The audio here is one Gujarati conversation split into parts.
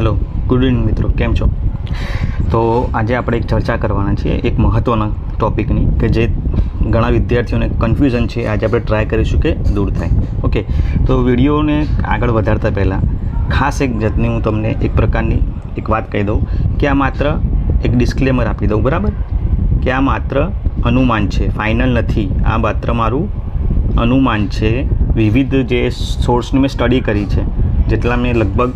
હેલો ગુડ ઇવનિંગ મિત્રો, કેમ છો? તો આજે આપણે એક ચર્ચા કરવાના છીએ, એક મહત્ત્વના ટૉપિકની કે જે ઘણા વિદ્યાર્થીઓને કન્ફ્યુઝન છે, આજે આપણે ટ્રાય કરીશું કે દૂર થાય. ઓકે તો વિડીયોને આગળ વધારતા પહેલાં, ખાસ એક જાતની હું તમને એક પ્રકારની એક વાત કહી દઉં, કે આ માત્ર એક ડિસ્ક્લેમર આપી દઉં, બરાબર? કે આ માત્ર અનુમાન છે ફાઇનલ નથી. આ માત્ર મારું અનુમાન છે, વિવિધ જે સોર્સની મેં સ્ટડી કરી છે, જેટલા મેં લગભગ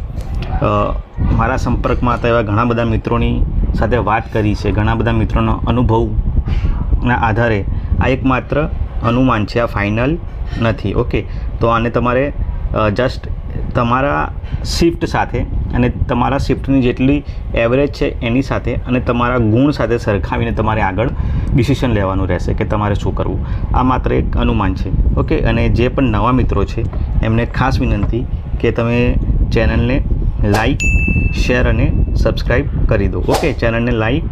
મારા સંપર્કમાં હતા એવા ઘણા બધા મિત્રોની સાથે વાત કરી છે, ઘણા બધા મિત્રોનો અનુભવના આધારે આ એક માત્ર અનુમાન છે, આ ફાઇનલ નથી ઓકે તો આને તમારે જસ્ટ તમારા શિફ્ટ સાથે અને તમારા શિફ્ટની જેટલી એવરેજ છે એની સાથે અને તમારા ગુણ સાથે સરખાવીને તમારે આગળ ડિસિશન લેવાનું રહેશે કે તમારે શું કરવું. આ માત્ર એક અનુમાન છે ઓકે અને જે પણ નવા મિત્રો છે, એમને ખાસ વિનંતી કે તમે ચેનલને લાઈક શેર અને સબસ્ક્રાઈબ કરી દો. ઓકે ચેનલને લાઈક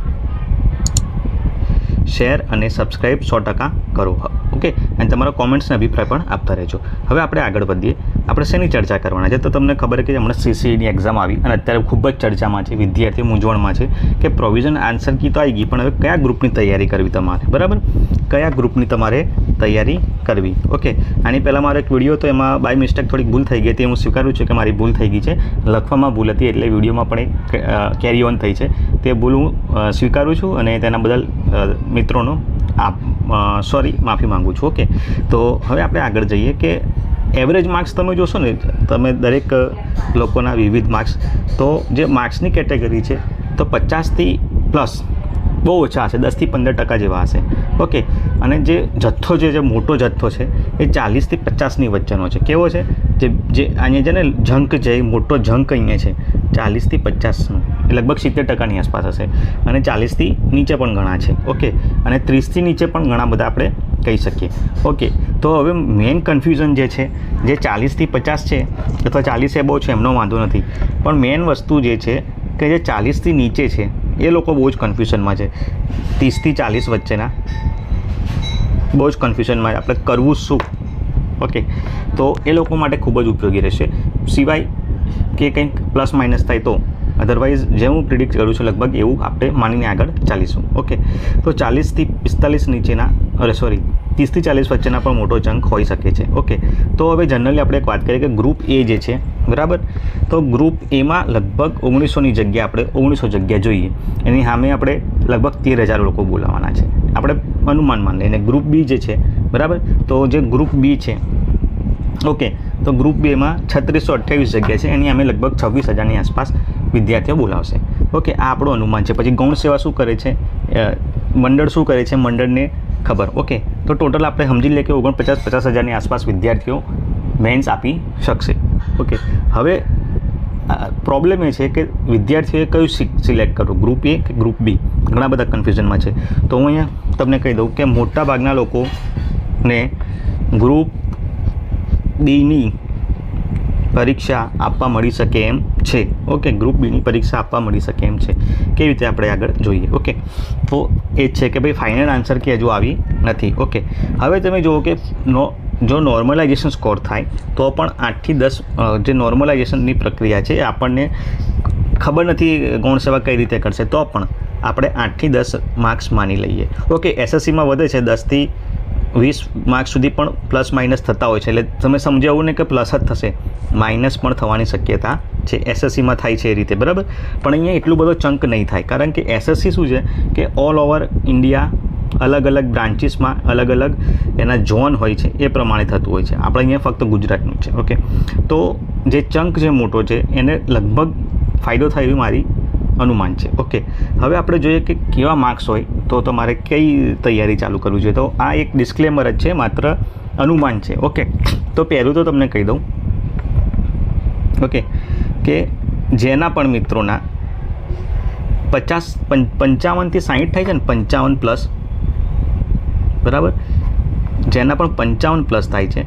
શેર અને સબસ્ક્રાઈબ સો ટકા કરો. ઓકે? અને તમારા કોમેન્ટ્સના અભિપ્રાય પણ આપતા રહેજો. હવે આપણે આગળ વધીએ. આપણે શેની ચર્ચા કરવાના છે? તો તમને ખબર કે હમણાં સીસીની એક્ઝામ આવી અને અત્યારે ખૂબ જ ચર્ચામાં છે, વિદ્યાર્થીઓ મૂંઝવણમાં છે કે પ્રોવિઝન આન્સર કી તો આવી ગઈ, પણ હવે કયા ગ્રુપની તૈયારી કરવી તમારે? બરાબર? કયા ગ્રુપની તમારે તૈયારી કરવી? ઓકે? આની પહેલાં મારો એક વીડિયો તો એમાં બાય મિસ્ટેક થોડીક ભૂલ થઈ ગઈ હતી, હું સ્વીકારું છું કે મારી ભૂલ થઈ ગઈ છે. લખવામાં ભૂલ હતી એટલે વિડીયોમાં પણ એક કેરી ઓન થઈ છે. તે ભૂલ હું સ્વીકારું છું અને તેના બદલ મિત્રોનો આપ સોરી માફી માંગુ છું ઓકે તો હવે આપણે આગળ જઈએ કે એવરેજ માર્ક્સ તમે જોશો ને, તમે દરેક લોકોના વિવિધ માર્ક્સ તો જે માર્ક્સની કેટેગરી છે, તો પચાસથી પ્લસ બહુ ઓછા હશે દસથી પંદર ટકા જેવા હશે. ઓકે અને જે જથ્થો જે મોટો જથ્થો છે, એ ચાલીસથી પચાસની વચ્ચેનો છે. કેવો છે? જે જે અહીંયા છે ને, જંક એ મોટો જંક અહીંયા છે ચાલીસથી પચાસનો. એ લગભગ સિત્તેર ટકાની આસપાસ હશે. અને ચાલીસથી નીચે પણ ઘણા છે. ઓકે. અને ત્રીસથી નીચે પણ ઘણા બધા આપણે કહી શકીએ. ઓકે. તો હવે મેઇન કન્ફ્યુઝન જે છે, જે ચાલીસથી પચાસ છે અથવા ચાલીસ એબો છે, એમનો વાંધો નથી. પણ મેઇન વસ્તુ જે છે કે જે ચાલીસથી નીચે છે, એ લોકો બહુ જ કન્ફ્યુઝનમાં છે. ત્રીસથી ચાલીસ વચ્ચેના. બહુ જ કન્ફ્યુઝનમાં આપણે કરવું શું? ઓકે. તો એ લોકો માટે ખૂબ જ ઉપયોગી રહેશે. સિવાય કે કંઈક પ્લસ માઇનસ થાય તો? અધરવાઇઝ જે હું પ્રિડિક્ટ કરું છું લગભગ એવું આપણે માનીને આગળ ચાલીશું. ઓકે તો ચાલીસથી પિસ્તાલીસ નીચેના, અરે સોરી ત્રીસથી ચાલીસ વચ્ચેના પણ મોટો જંક હોઈ શકે છે. ઓકે તો હવે જનરલી આપણે એક વાત કરીએ કે ગ્રુપ એ જે છે, બરાબર? તો ગ્રુપ એમાં લગભગ ઓગણીસોની જગ્યા આપણે, ઓગણીસો જગ્યા જોઈએ. એની સામે આપણે લગભગ તેર હજાર લોકો બોલાવવાના છે. આપણે અનુમાન માન લઈને ગ્રુપ બી જે છે, બરાબર? તો જે ગ્રુપ બી છે ઓકે, તો ગ્રુપ બેમાં છત્રીસો અઠ્યાવીસ જગ્યા છે, એની અમે લગભગ છવ્વીસ હજારની આસપાસ વિદ્યાર્થીઓ બોલાવશે. ઓકે, આ આપણું અનુમાન છે. પછી ગૌણ સેવા શું કરે છે? મંડળ શું કરે છે? મંડળને ખબર. ઓકે, તો ટોટલ આપણે સમજી લઈએ કે ઓગણપચાસ, પચાસ હજારની આસપાસ વિદ્યાર્થીઓ મેન્સ આપી શકશે. ઓકે, હવે પ્રોબ્લેમ એ છે કે વિદ્યાર્થીઓએ કયું સિલેક્ટ કરવું? ગ્રુપ એ કે ગ્રુપ બી ઘણા બધા કન્ફ્યુઝનમાં છે. તો હું અહીંયા તમને કહી દઉં કે મોટા ભાગના લોકોને ગ્રુપ બીની પરીક્ષા આપવા મળી શકે એમ છે. ઓકે ગ્રુપ બીની પરીક્ષા આપવા મળી શકે એમ છે. કેવી રીતે આપણે આગળ જોઈએ? ઓકે, તો એ છે કે ભાઈ ફાઇનલ આન્સર કે હજુ આવી નથી. ઓકે, હવે તમે જુઓ કે નો, જો નોર્મલાઇઝેશન સ્કોર થાય, તો પણ આઠથી દસ જે નોર્મલાઇઝેશનની પ્રક્રિયા છે આપણને ખબર નથી ગૌણ સેવા કઈ રીતે કરશે, તો પણ આપણે આઠથી દસ માર્ક્સ માની લઈએ. ઓકે એસએસસીમાં વધે છે દસથી વીસ માર્ક્સ સુધી પણ પ્લસ માઇનસ થતા હોય છે. એટલે તમે સમજાવું ને કે પ્લસ જ થશે. માઇનસ પણ થવાની શક્યતા છે. એસએસસીમાં થાય છે એ રીતે, બરાબર? પણ અહીંયા એટલું બધો ચંક નહીં થાય. કારણ કે એસએસસી શું છે કે ઓલ ઓવર ઇન્ડિયા અલગ અલગ બ્રાન્ચીસમાં અલગ અલગ એના ઝોન હોય છે. એ પ્રમાણે થતું હોય છે. આપણે અહીંયા ફક્ત ગુજરાતનું છે. ઓકે તો જે ચંક જે મોટો છે, એને લગભગ ફાયદો થાય એવી મારી અનુમાન છે. ઓકે હવે આપણે જોઈએ કે કેવા માર્ક્સ હોય, તો તમારે કઈ તૈયારી ચાલુ કરવી જોઈએ? તો આ એક ડિસ્ક્લેમર જ છે, માત્ર અનુમાન છે. ઓકે તો પહેલું તો તમને કહી દઉં. ઓકે કે જેના પણ મિત્રોના પચાસ પંચાવનથી સાહીઠ થાય છે ને, પંચાવન પ્લસ બરાબર? જેના પણ પંચાવન પ્લસ થાય છે,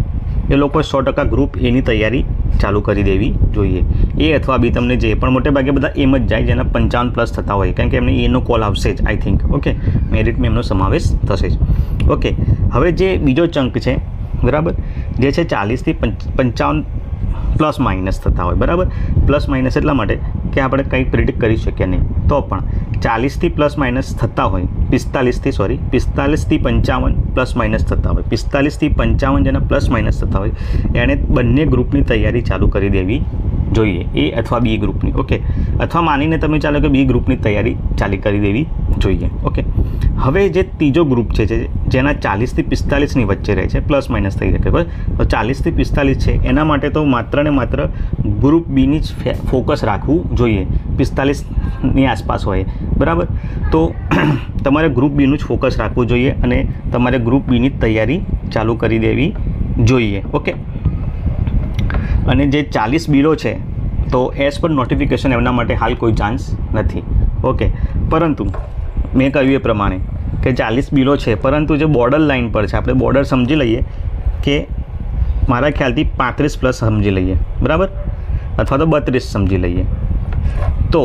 એ લોકો સો ટકા ગ્રુપ એની તૈયારી ચાલુ કરી દેવી જોઈએ. એ અથવા બી તમને જે પણ મોટે ભાગે બધા એમ જ જાય, જેના પંચાવન પ્લસ થતા હોય. કારણ કે એમને એનો કોલ આવશે જ આઈ થિંક ઓકે મેરિટમાં એમનો સમાવેશ થશે જ. ઓકે હવે જે બીજો ચંક છે, બરાબર? જે છે ચાલીસથી પંચાવન પ્લસ માઇનસ થતા હોય, બરાબર? પ્લસ માઇનસ એટલા માટે કે આપણે કંઈ પ્રિડિક્ટ કરી શકીએ નહીં. તો પણ ચાલીસથી પ્લસ માઇનસ થતા હોય, પિસ્તાલીસથી, સોરી, પિસ્તાલીસથી પંચાવન પ્લસ માઇનસ થતા હોય, પિસ્તાલીસથી પંચાવન જેના પ્લસ માઇનસ થતા હોય એણે બંને ગ્રુપની તૈયારી ચાલુ કરી દેવી જોઈએ, એ અથવા બી ગ્રુપની, ઓકે? અથવા માનીને તમે ચાલો કે બી ગ્રુપની તૈયારી ચાલી કરી દેવી જોઈએ, ઓકે? હવે જે ત્રીજો ગ્રુપ છે જેના ચાલીસથી પિસ્તાલીસની વચ્ચે રહે છે, પ્લસ માઇનસ થઈ શકે, બરાબર? તો ચાલીસથી પિસ્તાલીસ છે, એના માટે તો માત્ર ને માત્ર ગ્રુપ બીની જ ફોકસ રાખવું જોઈએ, પિસ્તાલીસની આસપાસ હોય, બરાબર? તો તમારે ગ્રુપ બીનું જ ફોકસ રાખવું જોઈએ અને તમારે ગ્રુપ બીની તૈયારી ચાલુ કરી દેવી જોઈએ, ઓકે? અને જે ચાલીસ બિલો છે, તો એઝ પર નોટિફિકેશન એમના માટે હાલ કોઈ ચાન્સ નથી. ઓકે, પરંતુ મેં કહ્યું એ પ્રમાણે કે ચાલીસ બિલો છે, પરંતુ જે બોર્ડર લાઇન પર છે, આપણે બોર્ડર સમજી લઈએ કે મારા ખ્યાલથી પાંત્રીસ પ્લસ સમજી લઈએ, બરાબર? અથવા તો બત્રીસ સમજી લઈએ. તો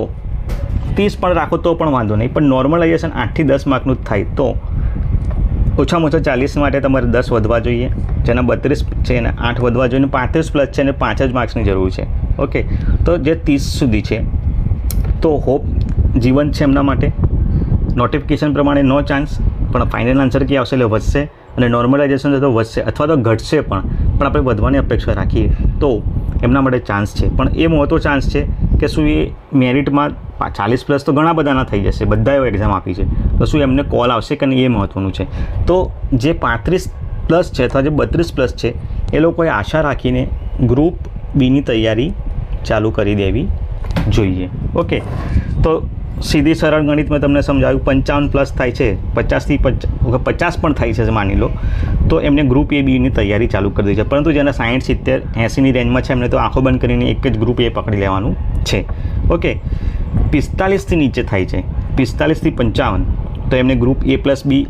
ત્રીસ પણ રાખો તો પણ વાંધો નહીં, પણ નોર્મલાઇઝેશન આઠથી દસ માર્કનું જ થાય. તો ઓછામાં ઓછા ચાલીસ માટે તમારે દસ વધવા જોઈએ. જેના બત્રીસ છે એને આઠ વધવા જોઈએ પાંત્રીસ પ્લસ છે એને પાંચ જ માર્ક્સની જરૂર છે. ઓકે તો જે ત્રીસ સુધી છે. તો હોપ જીવન છે એમના માટે. નોટિફિકેશન પ્રમાણે નો ચાન્સ પણ ફાઇનલ આન્સર કે આવશે એટલે વધશે. અને નોર્મલાઇઝેશન તો વધશે અથવા તો ઘટશે પણ. પણ આપણે વધવાની અપેક્ષા રાખીએ. તો એમના માટે ચાન્સ છે. પણ એ મોટો ચાન્સ છે કે શું એ મેરિટમાં ચાલીસ પ્લસ તો ઘણા બધાના થઈ જશે, બધાએ એક્ઝામ આપી છે. તો શું એમને કોલ આવશે કે નહીં એ મહત્ત્વનું છે. તો જે પાંત્રીસ પ્લસ છે અથવા જે બત્રીસ પ્લસ છે, એ લોકોએ આશા રાખીને ગ્રુપ બીની તૈયારી ચાલુ કરી દેવી જોઈએ. ઓકે તો સીધી સરળ ગણિત મેં તમને સમજાવ્યું, પંચાવન પ્લસ થાય છે પચાસથી પચાસ પણ થાય છે, માની લો, તો એમને ગ્રુપ એ બીની તૈયારી ચાલુ કરી દીધી છે. પરંતુ જેના સાઠ સિત્તેર, એંસીની રેન્જમાં છે, એમને તો આંખો બંધ કરીને એક જ ગ્રુપ એ પકડી લેવાનું છે. ઓકે પિસ્તાલીસથી નીચે થાય છે પિસ્તાલીસથી પંચાવન, તો એમને ગ્રુપ એ પ્લસ બી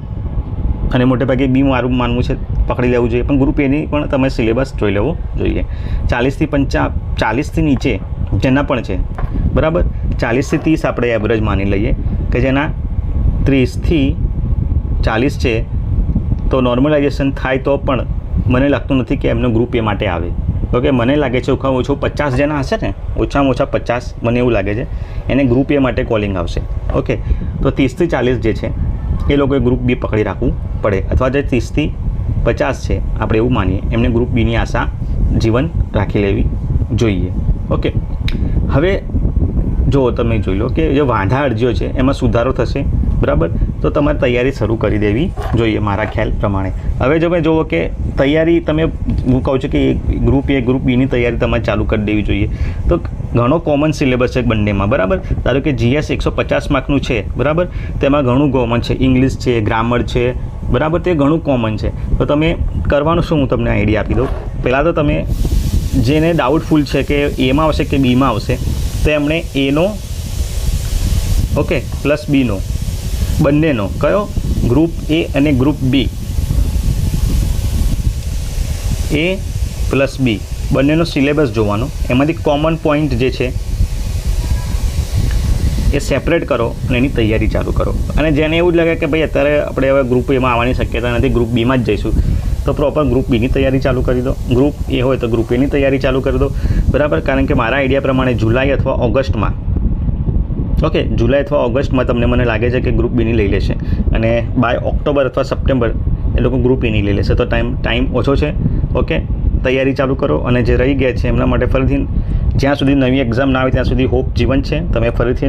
અને મોટેભાગે બી મારું માનવું છે, પકડી લેવું જોઈએ. પણ ગ્રુપ એની પણ તમે સિલેબસ જોઈ લેવો જોઈએ. ચાલીસથી પંચા ચાલીસથી નીચે, જેના પણ છે, બરાબર? ચાલીસથી ત્રીસ આપણે એવરેજ માની લઈએ કે જેના ત્રીસથી ચાલીસ છે, તો નોર્મલાઇઝેશન થાય તો પણ મને લાગતું નથી કે એમનો ગ્રુપ એ માટે આવે. ઓકે, મને લાગે છે ઓછામાં ઓછું પચાસ જેના હશે ને, ઓછામાં ઓછા પચાસ, મને એવું લાગે છે, એને ગ્રુપ એ માટે કોલિંગ આવશે. ઓકે, તો ત્રીસથી ચાલીસ જે છે, એ લોકોએ ગ્રુપ બી પકડી રાખવું પડે. અથવા જે ત્રીસથી પચાસ છે, આપણે એવું માનીએ, એમને ગ્રુપ બીની આશા જીવન રાખી લેવી જોઈએ. ઓકે, હવે જો તમે જોઈ લો કે જે વાંધા અરજીઓ છે, એમાં સુધારો થશે, બરાબર? તો તમારે તૈયારી શરૂ કરી દેવી જોઈએ મારા ખ્યાલ પ્રમાણે. હવે જો મેં જુઓ કે તૈયારી તમે, હું કહું છું કે ગ્રુપ એ, ગ્રુપ બીની તૈયારી તમારે ચાલુ કરી દેવી જોઈએ. તો ઘણો કોમન સિલેબસ છે બંનેમાં, બરાબર? ધારો કે જીએસ એકસો પચાસ માર્કનું છે, બરાબર? તેમાં ઘણું કોમન છે ઇંગ્લિશ છે ગ્રામર છે, બરાબર? તે ઘણું કોમન છે. તો તમે કરવાનું શું? હું તમને આઈડિયા આપી દઉં. પહેલાં તો તમે જેને ડાઉટફુલ છે કે એમાં આવશે કે બીમાં આવશે તો એમણે એનો, ઓકે પ્લસ બીનો બંનેનો, કયો? ગ્રુપ એ અને ગ્રુપ બી એ પ્લસ બી બંનેનો સિલેબસ જોવાનો. એમાંથી કોમન પોઈન્ટ જે છે, એ સેપરેટ કરો અને એની તૈયારી ચાલુ કરો. અને જેને એવું જ લાગે કે ભાઈ, અત્યારે આપણે હવે ગ્રુપ એમાં આવવાની શક્યતા નથી ગ્રુપ બીમાં જ જઈશું. તો પ્રોપર ગ્રુપ બીની તૈયારી ચાલુ કરી દો. ગ્રુપ એ હોય તો ગ્રુપ એની તૈયારી ચાલુ કરી દો. બરાબર? કારણ કે મારા આઈડિયા પ્રમાણે જુલાઈ અથવા ઓગસ્ટમાં ઓકે જુલાઈ અથવા ઓગસ્ટમાં તમને મને લાગે છે કે ગ્રુપ બીની લઈ લેશે. અને બાય ઓક્ટોબર અથવા સપ્ટેમ્બર એ લોકો ગ્રુપ એની લઈ લેશે. તો ટાઈમ ટાઈમ ઓછો છે. ઓકે તૈયારી ચાલુ કરો. અને જે રહી ગયા છે, એમના માટે ફરીથી જ્યાં સુધી નવી એક્ઝામ ના આવે, ત્યાં સુધી હોપ જીવન છે. તમે ફરીથી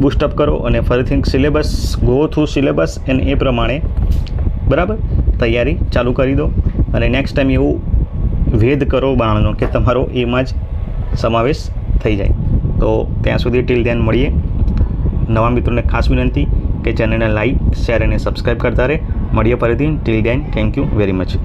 બુસ્ટઅપ કરો અને ફરીથી syllabus go through syllabus and એ પ્રમાણે. બરાબર? તૈયારી ચાલુ કરી દો અને નેક્સ્ટ ટાઈમ એવું ભેદ કરો બાણનો કે તમારો એમાં જ સમાવેશ થઈ જાય. તો ત્યાં સુધી ટીલ ધ્યાન મળીએ. નવા મિત્રોને ખાસ વિનંતી કે ચેનલને લાઈક શેર અને સબસ્ક્રાઈબ કરતા રહે. મળીએ ફરીથી. ટીલ ધ્યાન થેન્ક યુ વેરી મચ